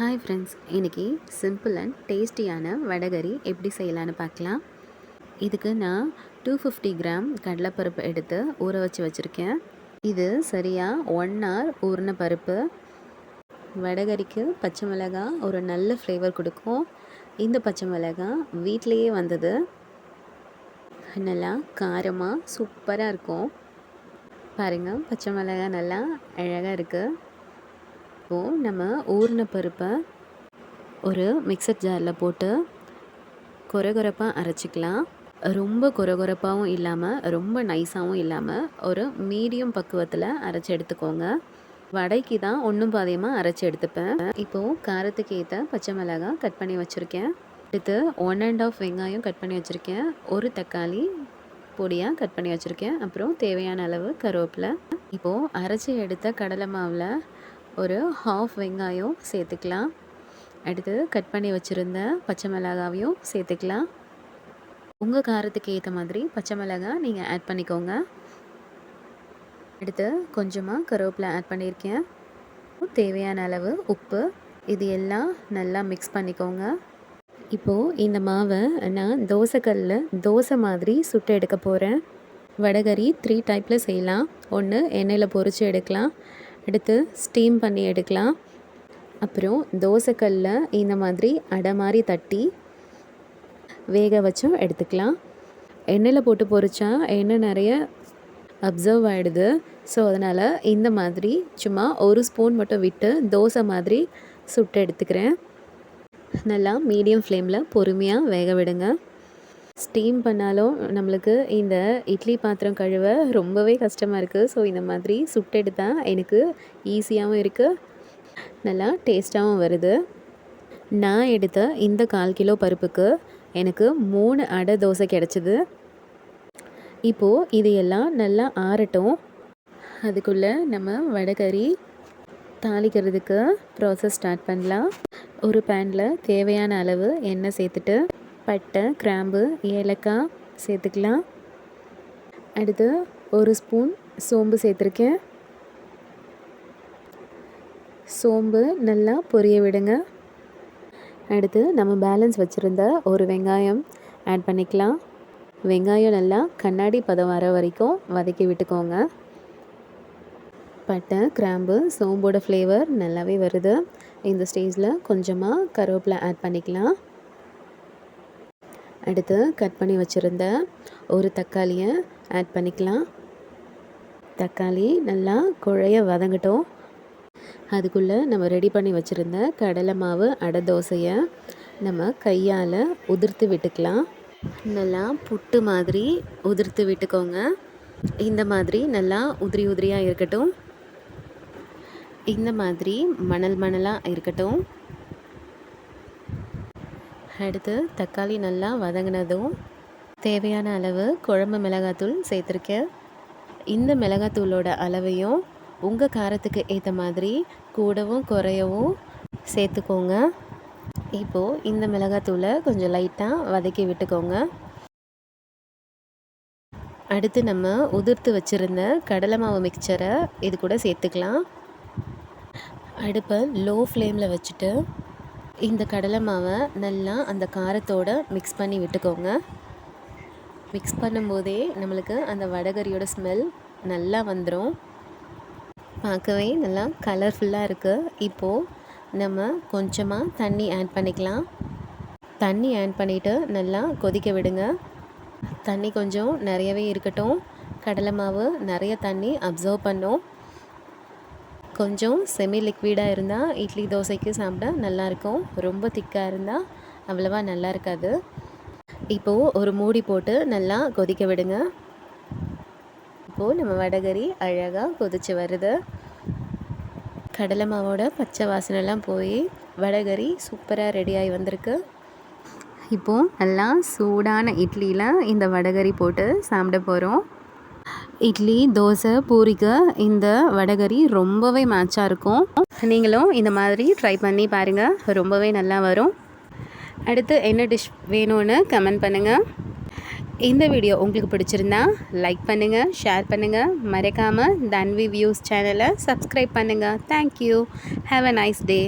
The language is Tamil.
ஹாய் ஃப்ரெண்ட்ஸ் இன்றைக்கி சிம்பிள் அண்ட் டேஸ்டியான வடகறி எப்படி செய்யலான்னு பார்க்கலாம். இதுக்கு நான் டூ ஃபிஃப்டி கிராம் கடலைப்பருப்பு எடுத்து ஊற வச்சு வச்சுருக்கேன். இது சரியாக ஒன் ஹவர் ஊறின பருப்பு. வடகறிக்கு பச்சை மிளகாய் ஒரு நல்ல ஃப்ளேவர் கொடுக்கும். இந்த பச்சை மிளகாய் வீட்டிலையே வந்தது. நல்லா காரமாக சூப்பராக இருக்கும். பாருங்கள் பச்சை மிளகாய் நல்லா அழகாக இருக்குது இப்போது நம்ம ஊறின பருப்பை ஒரு மிக்சர் ஜாரில் போட்டு கொரகொரப்பாக அரைச்சிக்கலாம். ரொம்ப கொரகொரப்பாகவும் இல்லாமல் ரொம்ப நைஸாகவும் இல்லாமல் ஒரு மீடியம் பக்குவத்தில் அரைச்சி எடுத்துக்கோங்க. வடைக்கு தான் ஒன்றும் பாதியமாக அரைச்சி எடுத்துப்பேன். இப்போது காரத்துக்கு ஏற்ற பச்சை மிளகாய் கட் பண்ணி வச்சுருக்கேன். அடுத்து ஒன் அண்ட் ஆஃப் வெங்காயம் கட் பண்ணி வச்சுருக்கேன். ஒரு தக்காளி பொடியாக கட் பண்ணி வச்சுருக்கேன். அப்புறம் தேவையான அளவு கருவேப்பிலை. இப்போது அரைச்சி எடுத்த கடலை மாவில் ஒரு ஹாஃப் வெங்காயம் சேர்த்துக்கலாம். அடுத்து கட் பண்ணி வச்சுருந்த பச்சை மிளகாவையும் சேர்த்துக்கலாம். உங்கள் காரத்துக்கு ஏற்ற மாதிரி பச்சை மிளகாய் நீங்கள் ஆட் பண்ணிக்கோங்க. அடுத்து கொஞ்சமாக கருவேப்பிலை ஆட் பண்ணியிருக்கேன் தேவையான அளவு உப்பு இது எல்லாம் நல்லா மிக்ஸ் பண்ணிக்கோங்க. இப்போது இந்த மாவை நான் தோசைக்கல்லில் தோசை மாதிரி சுட்டு எடுக்க போகிறேன் வடகரி த்ரீ டைப்பில் செய்யலாம். ஒன்று எண்ணெயில் பொரித்து எடுக்கலாம். எடுத்து ஸ்டீம் பண்ணி எடுக்கலாம். அப்புறம் தோசைக்கல்லில் இந்த மாதிரி அடை மாதிரி தட்டி வேக வச்சும் எடுத்துக்கலாம். எண்ணெயில் போட்டு பொறிச்சா எண்ணெய் நிறைய அப்சர்வ் ஆகிடுது ஸோ அதனால் இந்த மாதிரி சும்மா ஒரு ஸ்பூன் மட்டும் விட்டு தோசை மாதிரி சுட்டு எடுத்துக்கிறேன். நல்லா மீடியம் ஃப்ளேமில் பொறுமையாக வேக விடுங்க. ஸ்டீம் பண்ணாலும் நம்மளுக்கு இந்த இட்லி பாத்திரம் கழுவ ரொம்பவே கஷ்டமாக இருக்குது ஸோ இந்த மாதிரி சுட்டெடுத்தால் எனக்கு ஈஸியாகவும் இருக்குது நல்லா டேஸ்ட்டாகவும் வருது. நான் எடுத்த இந்த கால் கிலோ பருப்புக்கு எனக்கு மூணு அடை தோசை கிடச்சிது. இப்போது இது எல்லாம் நல்லா ஆறட்டும். அதுக்குள்ளே நம்ம வடகறி தாளிக்கிறதுக்கு ப்ராசஸ் ஸ்டார்ட் பண்ணலாம். ஒரு பேனில் தேவையான அளவு எண்ணெய் சேர்த்துட்டு பட்டை கிராம்பு ஏலக்காய் சேர்த்துக்கலாம். அடுத்து ஒரு ஸ்பூன் சோம்பு சேர்த்துருக்கேன். சோம்பு நல்லா பொரிய விடுங்க. அடுத்து நம்ம பேலன்ஸ் வச்சுருந்த ஒரு வெங்காயம் ஆட் பண்ணிக்கலாம். வெங்காயம் நல்லா கண்ணாடி பதம் வர வரைக்கும் வதக்கி விட்டுக்கோங்க. பட்டை கிராம்பு சோம்போட ஃப்ளேவர் நல்லாவே வருது. இந்த ஸ்டேஜில் கொஞ்சமாக கருவேப்பிலை ஆட் பண்ணிக்கலாம். அடுத்து கட் பண்ணி வச்சுருந்த ஒரு தக்காளியை ஆட் பண்ணிக்கலாம். தக்காளி நல்லா குழைய வதங்கட்டும். அதுக்குள்ளே நம்ம ரெடி பண்ணி வச்சுருந்த கடலை மாவு அடை தோசையை நம்ம கையால் உதிர்த்து விட்டுக்கலாம். நல்லா புட்டு மாதிரி உதிர்த்து விட்டுக்கோங்க. இந்த மாதிரி நல்லா உதிரி உதிரியாக இருக்கட்டும். இந்த மாதிரி மணல் மணலாக இருக்கட்டும். அடுத்து தக்காளி நல்லா வதங்கினதும் தேவையான அளவு குழம்பு மிளகாத்தூள் சேர்த்துருக்கேன் இந்த மிளகாத்தூளோட அளவையும் உங்கள் காரத்துக்கு ஏற்ற மாதிரி கூடவும் குறையவும் சேர்த்துக்கோங்க. இப்போது இந்த மிளகாத்தூளை கொஞ்சம் லைட்டாக வதக்கி விட்டுக்கோங்க. அடுத்து நம்ம உதிர்த்து வச்சுருந்த கடலை மாவு மிக்சரை இது கூட சேர்த்துக்கலாம். அடுப்பை லோ ஃப்ளேமில் வச்சுட்டு இந்த கடலை மாவை நல்லா அந்த காரத்தோடு மிக்ஸ் பண்ணி விட்டுக்கோங்க. மிக்ஸ் பண்ணும்போதே நம்மளுக்கு அந்த வடகரியோட ஸ்மெல் நல்லா வந்துடும் பார்க்கவே நல்லா கலர்ஃபுல்லாக இருக்குது இப்போது நம்ம கொஞ்சமாக தண்ணி ஆட் பண்ணிக்கலாம். தண்ணி ஆட் பண்ணிவிட்டு நல்லா கொதிக்க விடுங்க. தண்ணி கொஞ்சம் நிறையவே இருக்கட்டும். கடலை மாவு நிறைய தண்ணி அப்சர்வ் பண்ணும். கொஞ்சம் செமி லிக்விடாக இருந்தால் இட்லி தோசைக்கு சாப்பிட நல்லாயிருக்கும். ரொம்ப திக்காக இருந்தால் அவ்வளோவா நல்லா இருக்காது இப்போது ஒரு மூடி போட்டு நல்லா கொதிக்க விடுங்க. இப்போது நம்ம வடகரி அழகாக கொதித்து வருது. கடலை மாவோட பச்சை வாசனைலாம் போய் வடகரி சூப்பராக ரெடியாகி வந்திருக்கு. இப்போது நல்லா சூடான இட்லியில் இந்த வடகரி போட்டு சாப்பிட போகிறோம் இட்லி தோசை பூரிக்கு இந்த வடகரி ரொம்பவே மேட்சாக இருக்கும். நீங்களும் இந்த மாதிரி ட்ரை பண்ணி பாருங்கள் ரொம்பவே நல்லா வரும். அடுத்து என்ன டிஷ் வேணும்னு கமெண்ட் பண்ணுங்கள் இந்த வீடியோ உங்களுக்கு பிடிச்சிருந்தா லைக் பண்ணுங்கள் ஷேர் பண்ணுங்கள் மறக்காமல் தன்வி வியூஸ் சேனலை சப்ஸ்கிரைப் பண்ணுங்கள் thank you have a nice day